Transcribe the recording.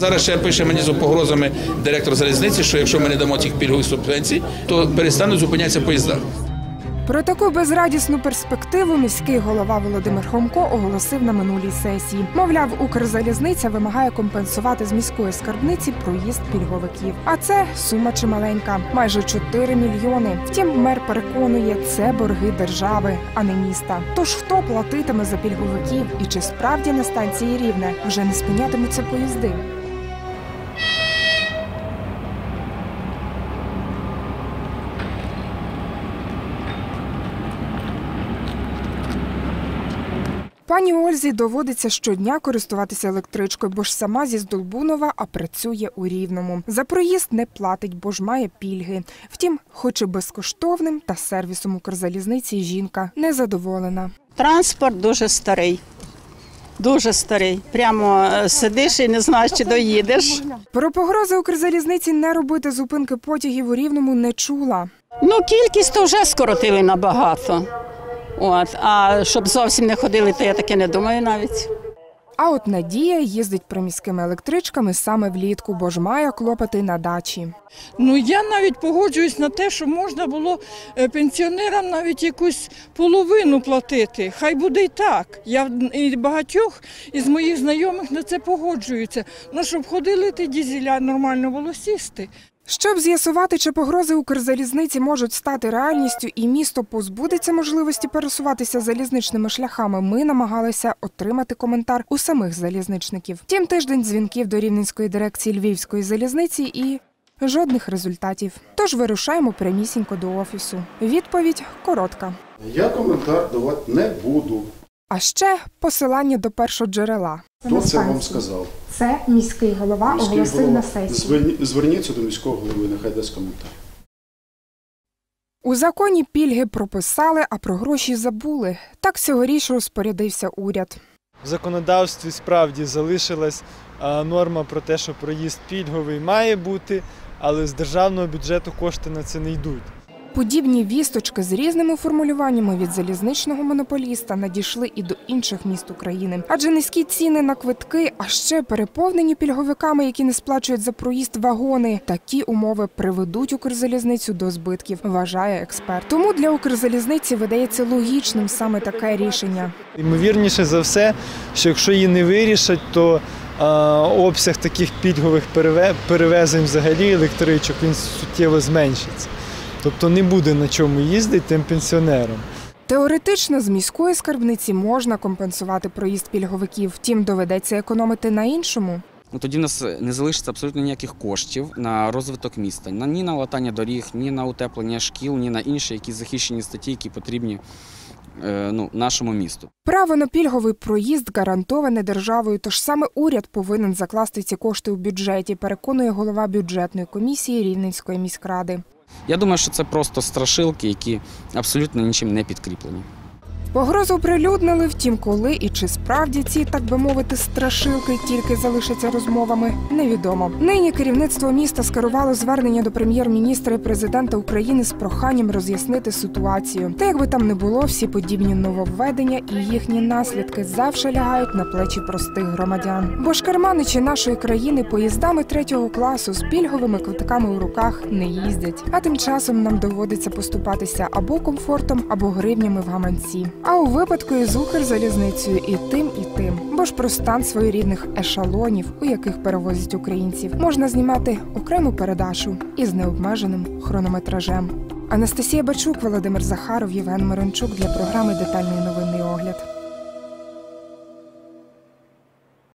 Зараз ще пише мені з погрозами директор залізниці, що якщо ми не дамо тих пільгових субвенцій, то перестануть зупинятися поїзда. Про таку безрадісну перспективу міський голова Володимир Хомко оголосив на минулій сесії. Мовляв, Укрзалізниця вимагає компенсувати з міської скарбниці проїзд пільговиків. А це сума чималенька майже 4 мільйони. Втім, мер переконує, це борги держави, а не міста. Тож хто платитиме за пільговиків і чи справді на станції рівне вже не спинятимуться поїзди? Пані Ользі доводиться щодня користуватися електричкою, бо ж сама зі Здолбунова, а працює у Рівному. За проїзд не платить, бо ж має пільги. Втім, хоч і безкоштовним, та сервісом Укрзалізниці жінка незадоволена. Транспорт дуже старий. Дуже старий. Прямо е, сидиш і не знаєш, чи доїдеш. Про погрози Укрзалізниці не робити зупинки потягів у Рівному не чула. Ну, кількість то вже скоротили набагато. От, а щоб зовсім не ходили, то я таке не думаю навіть. А от Надія їздить приміськими електричками саме влітку, бо ж має клопоти на дачі. Ну я навіть погоджуюсь на те, що можна було е, пенсіонерам навіть якусь половину платити. Хай буде й так. Я в- і багатьох із моїх знайомих на це погоджуються. Ну щоб ходили ті дізеля, нормально було сісти. Щоб з'ясувати, чи погрози Укрзалізниці можуть стати реальністю і місто позбудеться можливості пересуватися залізничними шляхами, ми намагалися отримати коментар у самих залізничників. Втім, тиждень дзвінків до рівненської дирекції Львівської залізниці і жодних результатів. Тож вирушаємо прямісінько до офісу. Відповідь коротка. Я коментар давати не буду. А ще посилання до першоджерела. Хто це вам сказав? Це міський голова Міський голова. Зверні- Зверніться до міського голови, нехай дасть коментар. У законі пільги прописали, а про гроші забули. Так цьогоріч розпорядився уряд. В законодавстві справді залишилась норма про те, що проїзд пільговий має бути, але з державного бюджету кошти на це не йдуть. Подібні вісточки з різними формулюваннями від залізничного монополіста надійшли і до інших міст України. Адже низькі ціни на квитки, а ще переповнені пільговиками, які не сплачують за проїзд вагони. Такі умови приведуть Укрзалізницю до збитків, вважає експерт. Тому для Укрзалізниці видається логічним саме таке рішення. Ймовірніше за все, що якщо її не вирішать, то обсяг таких пільгових перевезень взагалі електричок він суттєво зменшиться. Тобто не буде на чому їздити тим пенсіонерам. Теоретично з міської скарбниці можна компенсувати проїзд пільговиків, втім доведеться економити на іншому. Ну, тоді в нас не залишиться абсолютно ніяких коштів на розвиток міста. Ні на латання доріг, ні на утеплення шкіл, ні на інші якісь захищені статті, які потрібні е, ну, нашому місту. Право на пільговий проїзд гарантоване державою, тож саме уряд повинен закласти ці кошти у бюджеті, переконує голова бюджетної комісії Рівненської міськради. Я думаю, що це просто страшилки, які абсолютно нічим не підкріплені. Погрозу оприлюднили, втім, коли і чи справді ці, так би мовити, страшилки тільки залишаться розмовами, невідомо. Нині керівництво міста скерувало звернення до прем'єр-міністра і президента України з проханням роз'яснити ситуацію. Та якби там не було, всі подібні нововведення і їхні наслідки завжди лягають на плечі простих громадян. Бо ж керманичі нашої країни поїздами третього класу з пільговими квитками у руках не їздять. А тим часом нам доводиться поступатися або комфортом, або гривнями в гаманці. А у випадку із Укрзалізницею і тим, і тим. Бо ж про стан своєрідних ешелонів, у яких перевозять українців, можна знімати окрему передачу із необмеженим хронометражем. Анастасія Бачук, Володимир Захаров, Євген Мирончук для програми Детальний новинний огляд.